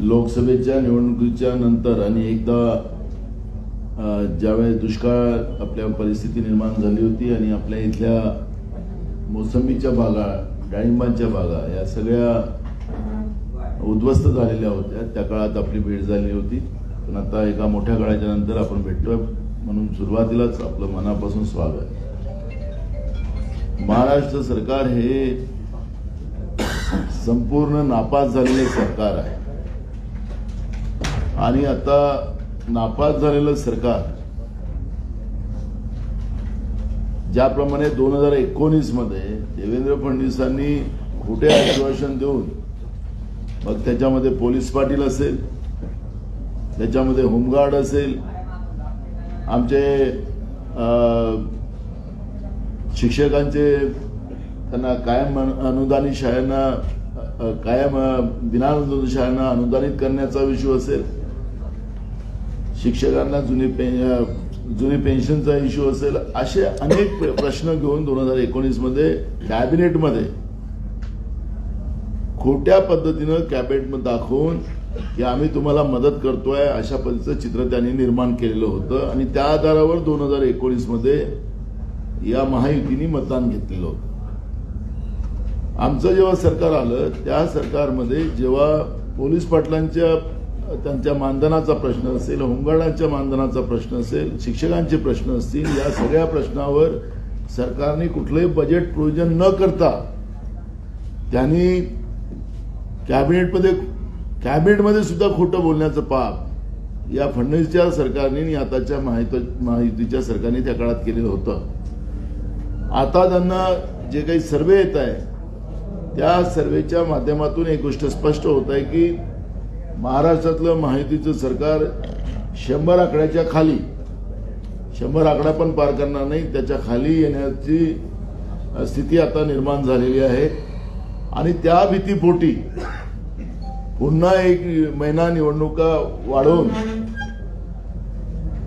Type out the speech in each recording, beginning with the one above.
लोकसभेच्या निवडणुकीच्या नंतर आणि एकदा ज्यावेळेस दुष्काळ आपल्या परिस्थिती निर्माण झाली होती आणि आपल्या इथल्या मोसंबीच्या बागा डाळिंबांच्या बागा या सगळ्या उद्ध्वस्त झालेल्या होत्या. त्या काळात आपली भेट झाली होती. पण आता एका मोठ्या काळाच्या नंतर आपण भेटतोय म्हणून सुरुवातीलाच आपलं मनापासून स्वागत महाराष्ट्र सरकार हे संपूर्ण नापास झालेले सरकार आहे. आणि आता नापास झालेलं सरकार ज्याप्रमाणे दोन हजार एकोणीसमध्ये देवेंद्र फडणवीसांनी खोटे आश्वासन देऊन मग त्याच्यामध्ये पोलीस पाटील असेल त्याच्यामध्ये होमगार्ड असेल आमचे शिक्षकांचे त्यांना कायम अनुदानित शाळांना कायम अ, विनाअनुदानित शाळांना अनुदानित करण्याचा विषय असेल शिक्षकांना जुनी पे अ, जुनी पेन्शनचा इश्यू असेल असे अनेक प्रश्न घेऊन दोन हजार एकोणीसमध्ये कॅबिनेटमध्ये खोट्या पद्धतीनं कॅबिनेट दाखवून की आम्ही तुम्हाला मदत करतोय अशा पद्धतीचं चित्र त्यांनी निर्माण केलेलं होतं. आणि त्या आधारावर दोन हजार एकोणीसमध्ये या महायुतीने मतदान घेतलेलं होतं. आमचं जेव्हा सरकार आलं त्या सरकारमध्ये जेव्हा पोलीस पाटलांच्या त्यांच्या मानधनाचा प्रश्न असेल होमगार्डांच्या मानधनाचा प्रश्न असेल शिक्षकांचे प्रश्न असतील या सगळ्या प्रश्नावर सरकारने कुठलंही बजेट प्रोविजन न करता त्यांनी कॅबिनेटमध्ये कॅबिनेटमध्ये सुद्धा खोटं बोलण्याचं पाप या फडणवीसच्या सरकारने आणि आताच्या माहिती महायुतीच्या सरकारने त्या काळात केलेलं होतं. आता त्यांना जे काही सर्वे येत आहे त्या सर्वेच्या माध्यमातून एक गोष्ट स्पष्ट होत आहे की महाराष्ट्रातलं माहितीचं सरकार शंभर आकड्याच्या खाली शंभर आकडा पण पार करणार नाही त्याच्याखाली येण्याची स्थिती आता निर्माण झालेली आहे. आणि त्या भीतीपोटी पुन्हा एक महिना निवडणुका वाढवून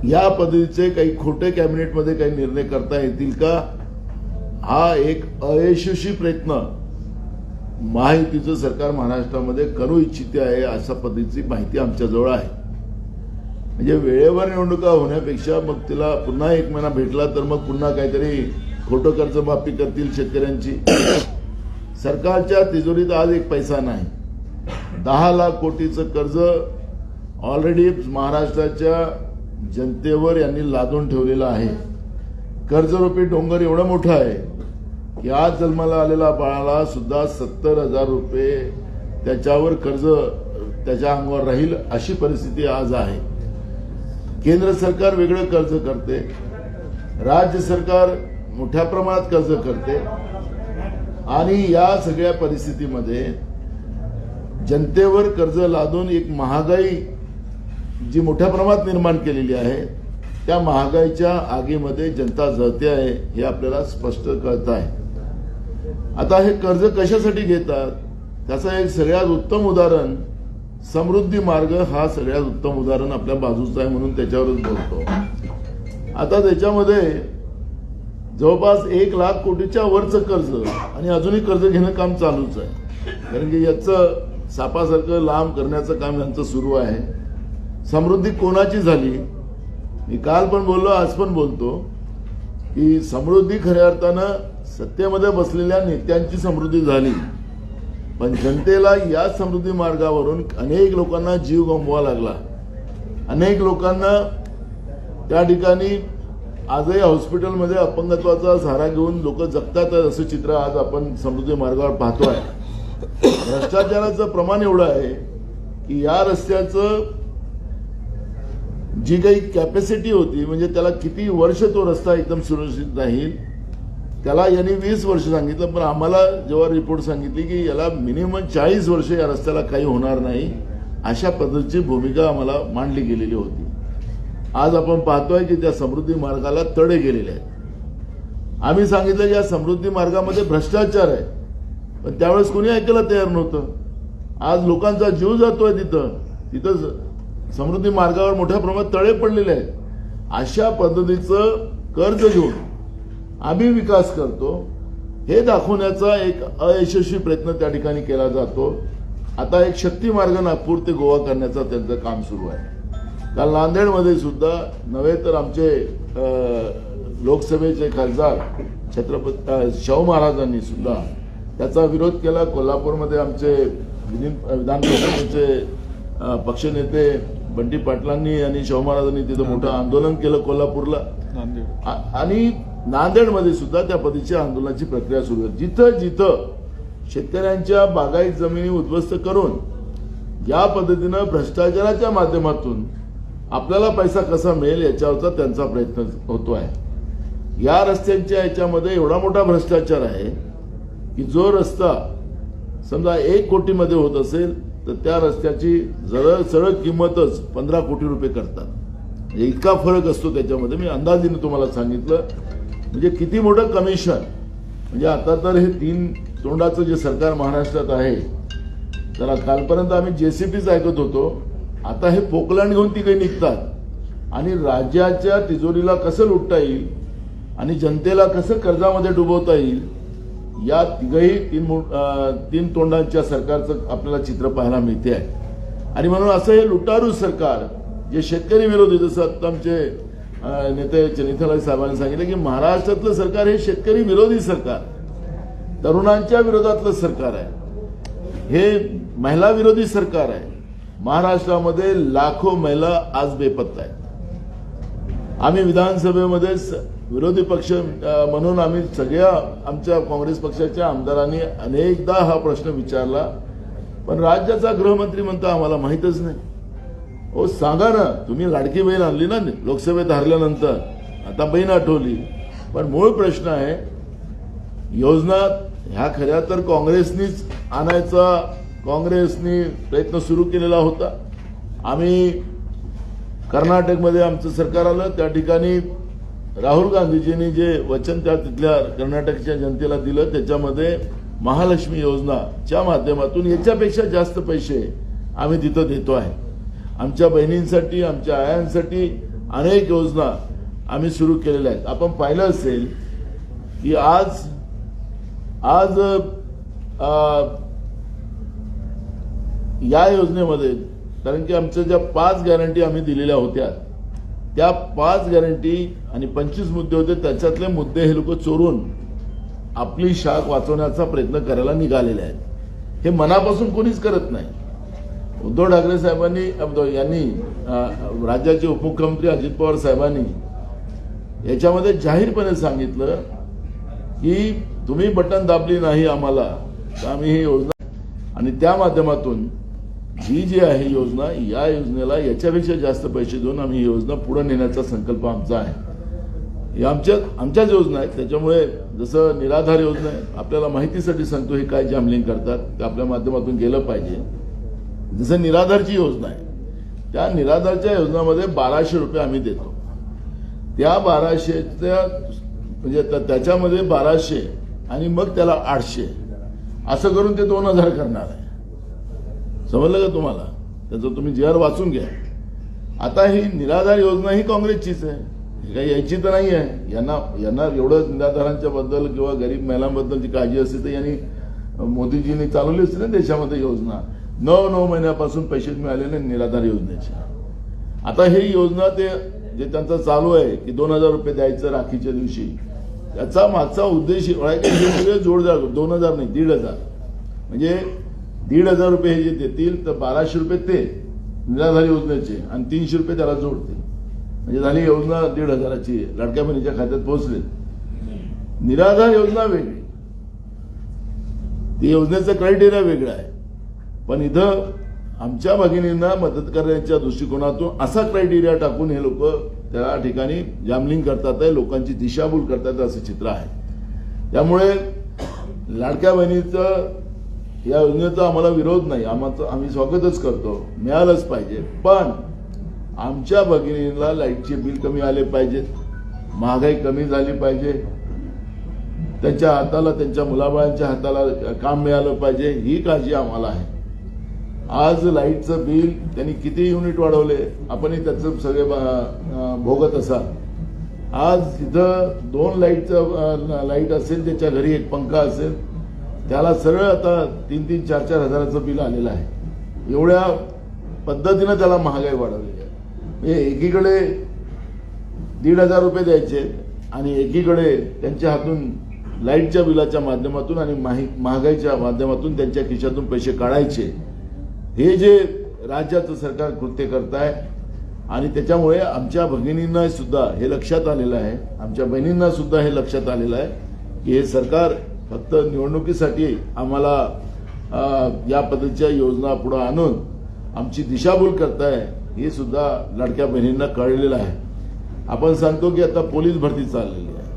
या पद्धतीचे काही खोटे कॅबिनेटमध्ये काही निर्णय करता येतील का? हा एक अयशस्वी प्रयत्न महायुतीचं सरकार महाराष्ट्रामध्ये करू इच्छिते आहे अशा पद्धतीची माहिती आमच्याजवळ आहे. म्हणजे वेळेवर निवडणुका होण्यापेक्षा मग तिला पुन्हा एक महिना भेटला तर मग पुन्हा काहीतरी खोटं कर्जमाफी करतील शेतकऱ्यांची. सरकारच्या तिजोरीत आज एक पैसा नाही. दहा लाख कोटीचं कर्ज ऑलरेडी महाराष्ट्राच्या जनतेवर यांनी लादून ठेवलेलं आहे. कर्जरूपी डोंगर एवढं मोठं आहे. या जन्माला आलेल्या बाळाला सुद्धा सत्तर हजार रुपये त्याच्यावर कर्ज त्याच्या अंगावर राहील अशी परिस्थिती आज आहे. केंद्र सरकार वेगळं कर्ज करते. राज्य सरकार मोठ्या प्रमाणात कर्ज करते. आणि या सगळ्या परिस्थितीमध्ये जनतेवर कर्ज लादून एक महागाई जी मोठ्या प्रमाणात निर्माण केलेली आहे त्या महागाईच्या आगीमध्ये जनता जळते आहे हे आपल्याला स्पष्ट कळत आहे. आता हे कर्ज कशासाठी घेतात? त्याचं एक सगळ्यात उत्तम उदाहरण समृद्धी मार्ग हा सगळ्यात उत्तम उदाहरण आपल्या बाजूचं आहे म्हणून त्याच्यावरच बोलतो. आता त्याच्यामध्ये जवळपास एक लाख कोटीच्या वरचं कर्ज आणि अजूनही कर्ज घेणं काम चालूच आहे. कारण की याचं सापासारखं लांब करण्याचं काम यांचं सुरू आहे. समृद्धी कोणाची झाली? मी काल पण बोललो आज पण बोलतो की समृद्धी खऱ्या अर्थानं सत्तेमध्ये बसलेल्या नेत्यांची समृद्धी झाली. पण जनतेला या समृद्धी मार्गावरून अनेक लोकांना जीव गमवावा लागला. अनेक लोकांना त्या ठिकाणी आजही हॉस्पिटलमध्ये अपंगत्वाचा सहारा घेऊन लोक जगतात असं चित्र आज आपण समृद्धी मार्गावर पाहतोय. भ्रष्टाचाराचं प्रमाण एवढं आहे की या रस्त्याचं जी काही कॅपॅसिटी होती म्हणजे त्याला किती वर्ष तो रस्ता एकदम सुरक्षित राहील त्याला यांनी वीस वर्ष सांगितलं पण आम्हाला जेव्हा रिपोर्ट सांगितली की याला मिनिमम चाळीस वर्ष या रस्त्याला काही होणार नाही अशा पद्धतीची भूमिका आम्हाला मांडली गेलेली होती. आज आपण पाहतोय की त्या समृद्धी मार्गाला तडे गेलेले आहेत. आम्ही सांगितलं की या समृद्धी मार्गामध्ये भ्रष्टाचार आहे पण त्यावेळेस कोणी ऐकायला तयार नव्हतं. आज लोकांचा जीव जातोय तिथं. तिथं समृद्धी मार्गावर मोठ्या प्रमाणात तळे पडलेले आहेत. अशा पद्धतीचं कर्ज घेऊन आम्ही विकास करतो. हे दाखवण्याचा एक अयशस्वी प्रयत्न त्या ठिकाणी केला जातो. आता एक शक्ती मार्ग नागपूर ते गोवा करण्याचं त्यांचं काम सुरू आहे. काल नांदेडमध्ये सुद्धा नव्हे तर आमचे लोकसभेचे खासदार छत्रपती शाहू महाराजांनी सुद्धा त्याचा विरोध केला. कोल्हापूरमध्ये आमचे विधिन परिषदेचे पक्षनेते बंटी पाटलांनी आणि शाहू महाराजांनी तिथं मोठं आंदोलन केलं कोल्हापूरला. आणि नांदेडमध्ये सुद्धा त्या पद्धतीच्या आंदोलनाची प्रक्रिया सुरू आहे. जिथं जिथं शेतकऱ्यांच्या बागायत जमिनी उद्ध्वस्त करून या पद्धतीनं भ्रष्टाचाराच्या माध्यमातून आपल्याला पैसा कसा मिळेल याच्यावरचा त्यांचा प्रयत्न होतो आहे. या रस्त्यांच्या याच्यामध्ये एवढा मोठा भ्रष्टाचार आहे की जो रस्ता समजा एक कोटीमध्ये होत असेल तर त्या रस्त्याची जर सरळ किंमतच पंधरा कोटी रुपये करतात. इतका फरक असतो त्याच्यामध्ये. मी अंदाजीने तुम्हाला सांगितलं म्हणजे किती मोठं कमिशन म्हणजे आता तर हे तीन तोंडाचं जे सरकार महाराष्ट्रात आहे तर कालपर्यंत आम्ही जेसीपीच ऐकत होतो. आता हे पोकलांड घेऊन ती काही निघतात. आणि राज्याच्या तिजोरीला कसं लुटता येईल आणि जनतेला कसं कर्जामध्ये डुबवता येईल या तिघही तीन मो- तीन तोंडांच्या सरकारचं आपल्याला चित्र पाहायला मिळते आहे. आणि म्हणून असं हे लुटारू सरकार जे शेतकरी विरोधी जसं आत्ता आमचे नेते चनिथला साहेबांनी सांगितलं की महाराष्ट्रातलं सरकार हे शेतकरी विरोधी सरकार. तरुणांच्या विरोधातलं सरकार आहे. हे महिला विरोधी सरकार आहे. महाराष्ट्रामध्ये लाखो महिला आज बेपत्ता आहेत. आम्ही विधानसभेमध्ये विरोधी पक्ष म्हणून आम्ही सगळ्या आमच्या काँग्रेस पक्षाच्या आमदारांनी अनेकदा हा प्रश्न विचारला. पण राज्याचा गृहमंत्री म्हणता आम्हाला माहीतच नाही. हो सांगा ना तुम्ही लाडकी बहीण आणली ना लोकसभेत हरल्यानंतर. आता बहीण आठवली. पण मूळ प्रश्न आहे योजना ह्या खऱ्या तर काँग्रेसनीच आणायचा काँग्रेसनी प्रयत्न सुरू केलेला होता. आम्ही कर्नाटकमध्ये आमचं सरकार आलं त्या ठिकाणी राहुल गांधीजींनी जे वचन त्या तिथल्या कर्नाटकच्या जनतेला दिलं त्याच्यामध्ये महालक्ष्मी योजनाच्या माध्यमातून याच्यापेक्षा जास्त पैसे आम्ही तिथं देतो आहे. आमच्या बहिणींसाठी आमच्या आयांसाठी अनेक योजना आम्ही सुरू केलेल्या आहेत. आपण पाहिलं असेल की आज आज आ, या योजनेमध्ये कारण की आमच्या ज्या पाच गॅरंटी आम्ही दिलेल्या होत्या त्या पाच गॅरंटी आणि पंचवीस मुद्दे होते त्याच्यातले मुद्दे हे लोक चोरून आपली शाख वाचवण्याचा प्रयत्न करायला निघालेले आहेत. हे मनापासून कोणीच करत नाही. उद्धव ठाकरे साहेबांनी यांनी राज्याचे उपमुख्यमंत्री अजित पवार साहेबांनी याच्यामध्ये जाहीरपणे सांगितलं की तुम्ही बटन दाबली नाही आम्हाला तर आम्ही ही योजना आणि त्या माध्यमातून ही जी आहे योजना या योजनेला याच्यापेक्षा जास्त पैसे देऊन आम्ही ही योजना पुढे नेण्याचा संकल्प आमचा आहे. या आमच्या आमच्याच योजना आहेत. त्याच्यामुळे जसं निराधार योजना आहे आपल्याला माहितीसाठी सांगतो हे काय जॅमलिंग करतात ते आपल्या माध्यमातून गेलं पाहिजे. जसं निराधारची योजना आहे. त्या निराधारच्या योजनामध्ये बाराशे रुपये आम्ही देतो. त्या बाराशेच्या म्हणजे त्याच्यामध्ये बाराशे आणि मग त्याला आठशे. असं करून ते दोन हजार करणार आहे. समजलं का तुम्हाला? त्याचं तुम्ही जी आर वाचून घ्या. आता ही निराधार योजना ही काँग्रेसचीच आहे. काही यायची तर नाही आहे. यांना यांना एवढं निराधारांच्या बद्दल किंवा गरीब महिलांबद्दलची काळजी असते तर यांनी मोदीजींनी चालवली असते ना देशामध्ये योजना. नऊ नऊ महिन्यापासून पैसे मिळाले नाही निराधार योजनेचे. आता ही योजना ते जे त्यांचं चालू आहे की दोन हजार रुपये द्यायचं राखीच्या दिवशी त्याचा मागचा उद्देश सगळे जोडदार दोन हजार नाही दीड हजार. म्हणजे दीड हजार रुपये हे जे देतील तर बाराशे रुपये ते निराधार योजनेचे आणि तीनशे रुपये त्याला जोडतील. म्हणजे झाली योजना दीड हजाराची लाडक्या बहिणीच्या खात्यात पोहोचले. निराधार योजना वेगळी. ती योजनेचं क्रायटेरिया वेगळं आहे. पण इथं आमच्या भगिनींना मदत करण्याच्या दृष्टिकोनातून असा क्रायटेरिया टाकून हे लोक त्या ठिकाणी जामलिंग करतात आहे लोकांची दिशाभूल करतात असं चित्र आहे. त्यामुळे लाडक्या बहिणीचं या योजनेचा आम्हाला विरोध नाही. आम्हाला आम्ही स्वागतच करतो. मिळालंच पाहिजे. पण आमच्या भगिनींना लाईटचे बिल कमी आले पाहिजेत महागाई कमी झाली पाहिजे त्यांच्या हाताला त्यांच्या मुलाबाळांच्या हाताला काम मिळालं पाहिजे ही काळजी आम्हाला आहे. आज लाईटचं बिल त्यांनी किती युनिट वाढवले आपणही त्याचं सगळे भोगत असाल. आज तिथं दोन लाईटचं लाइट असेल त्याच्या घरी एक पंखा असेल त्याला सरळ आता तीन तीन चार चार हजाराचं बिल आलेलं आहे. एवढ्या पद्धतीनं त्याला महागाई वाढवलेली आहे. म्हणजे एकीकडे दीड हजार रुपये द्यायचे आणि एकीकडे त्यांच्या हातून लाईटच्या बिलाच्या माध्यमातून आणि माही महागाईच्या माध्यमातून त्यांच्या खिशातून पैसे काढायचे. हे जे राज्याचं सरकार कृत्य करत आहे आणि त्याच्यामुळे आमच्या भगिनींना सुद्धा हे लक्षात आलेलं आहे आमच्या बहिणींना सुद्धा हे लक्षात आलेलं आहे की हे सरकार फक्त निवडणुकीसाठी आम्हाला या पद्धतीच्या योजना पुढे आणून आमची दिशाभूल करताय हे सुद्धा लडक्या बहिणींना कळलेलं आहे. आपण सांगतो की आता पोलीस भरती चाललेली आहे.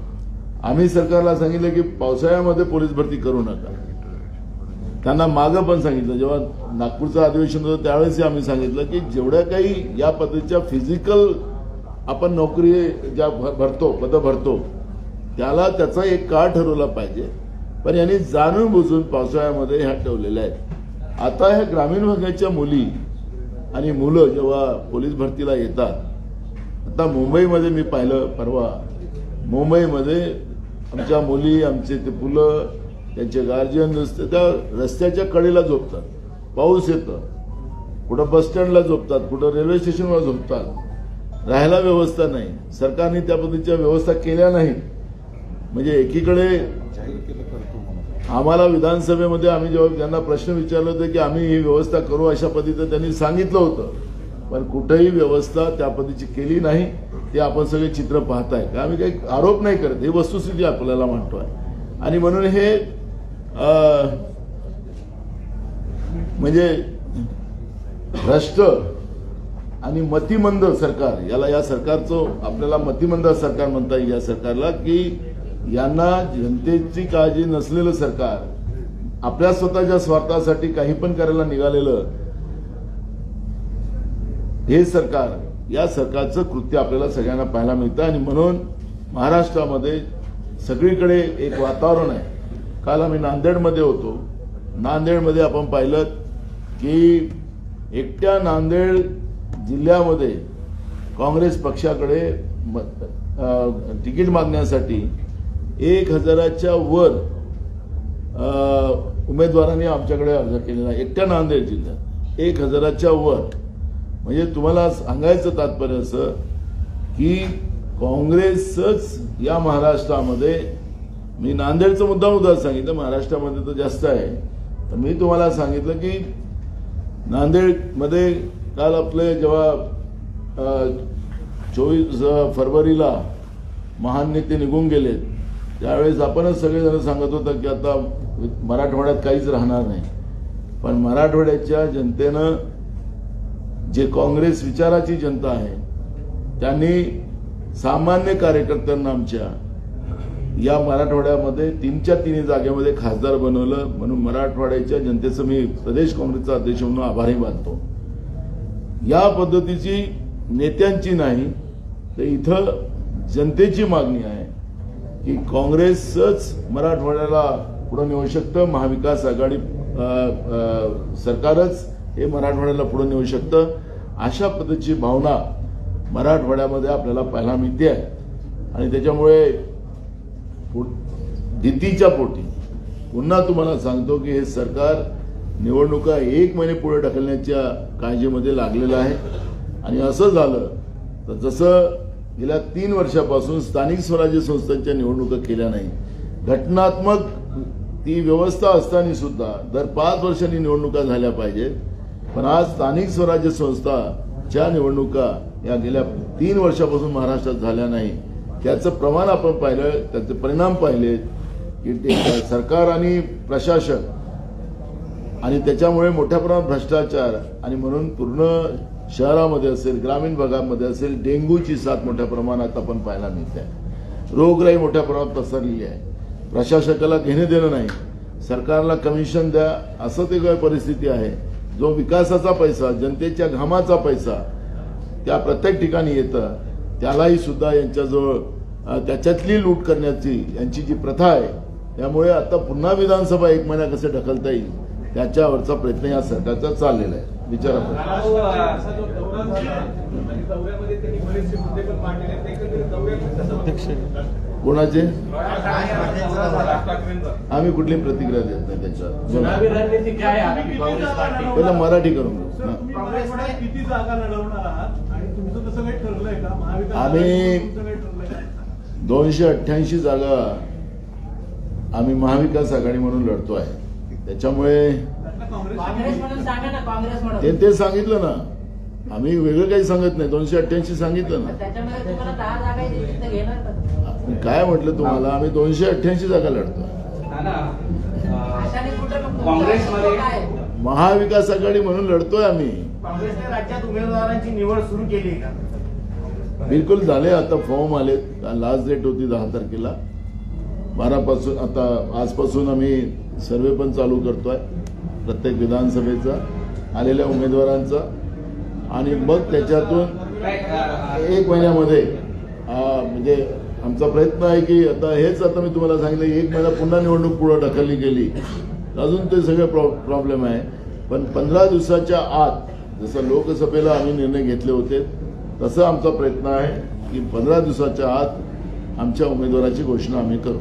आम्ही सरकारला सांगितलं की पावसाळ्यामध्ये पोलीस भरती करू नका. त्यांना मागं पण सांगितलं. जेव्हा नागपूरचं अधिवेशन होतं त्यावेळेस आम्ही सांगितलं की जेवढ्या काही या पद्धतीच्या फिजिकल आपण नोकरी ज्या भर- भरतो पदं भरतो त्याला त्याचा एक काळ ठरवला पाहिजे. पण यांनी जाणून बुजून पावसाळ्यामध्ये ह्या ठेवलेल्या आहेत. आता ह्या ग्रामीण भागाच्या मुली आणि मुलं जेव्हा पोलीस भरतीला येतात आता मुंबईमध्ये मी पाहिलं परवा मुंबईमध्ये आमच्या मुली आमचे ते मुलं त्यांचे गार्जियन रस्ते त्या रस्त्याच्या कडेला झोपतात. पाऊस येतं. कुठं बसस्टँडला झोपतात कुठं रेल्वे स्टेशनवर झोपतात. राहायला व्यवस्था नाही. सरकारने त्या पद्धतीच्या व्यवस्था केल्या नाही म्हणजे एकीकडे आम्हाला विधानसभेमध्ये आम्ही जेव्हा त्यांना प्रश्न विचारले होते की आम्ही ही व्यवस्था करू अशा पद्धतीनं त्यांनी सांगितलं होतं. पण कुठेही व्यवस्था त्या पद्धतीची केली नाही. ते आपण सगळे चित्र पाहताय. का आम्ही काही आरोप नाही करत. ही वस्तुस्थिती आपल्याला म्हणतोय. आणि म्हणून हे म्हणजे भ्रष्ट आणि मतिमंद सरकार याला या सरकारचं आपल्याला मतिमंद सरकार म्हणता येईल या सरकारला की यांना जनतेची काळजी नसलेलं सरकार आपल्या स्वतःच्या स्वार्थासाठी काही पण करायला निघालेलं हे सरकार या सरकारचं कृत्य आपल्याला सगळ्यांना पाहायला मिळतं. आणि म्हणून महाराष्ट्रामध्ये सगळीकडे एक वातावरण आहे. काल आम्ही नांदेडमध्ये होतो. नांदेडमध्ये आपण पाहिलं की एकट्या नांदेड जिल्ह्यामध्ये काँग्रेस पक्षाकडे म- तिकीट मागण्यासाठी एक हजाराच्या वर उमेदवारांनी आमच्याकडे अर्ज केलेला आहे. एकट्या नांदेड जिल्ह्यात. एक हजाराच्या वर. म्हणजे तुम्हाला सांगायचं तात्पर्य असं की काँग्रेसच या महाराष्ट्रामध्ये मी नांदेडचा मुद्दा मुद्दा सांगितलं महाराष्ट्रामध्ये तर जास्त आहे. पण मी तुम्हाला सांगितलं की नांदेडमध्ये काल आपले जेव्हा चोवीस फरवरीला महान नेते निघून गेले त्यावेळेस आपणच सगळेजण सांगत होतं की आता मराठवाड्यात काहीच राहणार नाही. पण मराठवाड्याच्या जनतेनं जे काँग्रेस विचाराची जनता आहे त्यांनी सामान्य कार्यकर्त्यांना आमच्या या मराठवाड्यामध्ये तीनच्या तिन्ही जागेमध्ये खासदार बनवलं म्हणून मराठवाड्याच्या जनतेचं मी प्रदेश काँग्रेसचा अध्यक्ष म्हणून आभारी मानतो. या पद्धतीची नेत्यांची नाही तर इथं जनतेची मागणी आहे की काँग्रेसच मराठवाड्याला पुढे नेऊ शकतं महाविकास आघाडी सरकारच हे मराठवाड्याला पुढे नेऊ शकतं. अशा पद्धतीची भावना मराठवाड्यामध्ये आपल्याला पाहायला मिळते आहे. आणि त्याच्यामुळे भीतीच्या पोटी. पुन्हा तुम्हाला सांगतो की हे सरकार निवडणुका एक महिने पुढे ढकलण्याच्या काळजीमध्ये लागलेलं आहे. आणि असं झालं तर जसं गेल्या तीन वर्षापासून स्थानिक स्वराज्य संस्थांच्या निवडणुका केल्या नाही घटनात्मक ती व्यवस्था असताना सुद्धा दर पाच वर्षांनी निवडणुका झाल्या पाहिजेत. पण आज स्थानिक स्वराज्य संस्थाच्या निवडणुका या गेल्या तीन वर्षापासून महाराष्ट्रात झाल्या नाही त्याचं प्रमाण आपण पाहिलं त्याचे परिणाम पाहिले की ते सरकार आणि प्रशासन आणि त्याच्यामुळे मोठ्या प्रमाणात भ्रष्टाचार आणि म्हणून पूर्ण शहरामध्ये असेल ग्रामीण भागामध्ये असेल डेंग्यूची साथ मोठ्या प्रमाणात आपण पाहायला मिळते. आहे रोगराई मोठ्या प्रमाणात पसरलेली आहे. प्रशासकाला घेणे देणं नाही. सरकारला कमिशन द्या असं ते काय परिस्थिती आहे. जो विकासाचा पैसा जनतेच्या घामाचा पैसा त्या प्रत्येक ठिकाणी येतं. त्यालाही सुद्धा यांच्याजवळ त्याच्यातली लूट करण्याची यांची जी प्रथा आहे त्यामुळे आता पुन्हा विधानसभा एक महिना कसे ढकलता येईल त्याच्यावरचा प्रयत्न या सरकारचा चाललेला आहे विचारा असा जो दौरा झाला आणि दौऱ्यामध्ये त्यांनी बरेचसे मुद्दे पण मांडलेले आहेत एकंदरीत दौऱ्यात कसं अध्यक्ष. बघता? कोणाचे आम्ही कुठली प्रतिक्रिया देत नाही त्याच्यावर? पहिलं मराठी करून आम्ही-? दोनशे अठ्ठ्याऐंशी जागा आम्ही महाविकास आघाडी म्हणून लढतो आहे. त्याच्यामुळे त्यातलं काँग्रेस काँग्रेसची म्हणून सांगा ना काँग्रेस ते ते सांगितलं ना. आम्ही वेगळं काही सांगत नाही. दोनशे अठ्ठ्याऐंशी सांगितलं ना. काय म्हटलं तुम्हाला? आम्ही दोनशे अठ्ठ्याऐंशी जागा लढतो? महाविकास आघाडी म्हणून लढतोय आम्ही. काँग्रेसने राज्यात उमेदवारांची निवड सुरू केली का? बिलकुल झाले आता फॉर्म आले. लास्ट डेट होती दहा तारखेला. बारापासून आता आजपासून आम्ही सर्वे पण चालू करतोय प्रत्येक विधानसभेचा आलेल्या उमेदवारांचा. आणि मग त्याच्यातून एक महिन्यामध्ये म्हणजे आमचा प्रयत्न आहे की आता हेच आता मी तुम्हाला सांगितलं एक महिना पुन्हा निवडणूक पुढं ढकलली गेली. अजून ते सगळे प्रॉब्लेम आहे. पण पंधरा दिवसाच्या आत जसं लोकसभेला आम्ही निर्णय घेतले होते तसं आमचा प्रयत्न आहे की पंधरा दिवसाच्या आत आमच्या उमेदवाराची घोषणा आम्ही करू.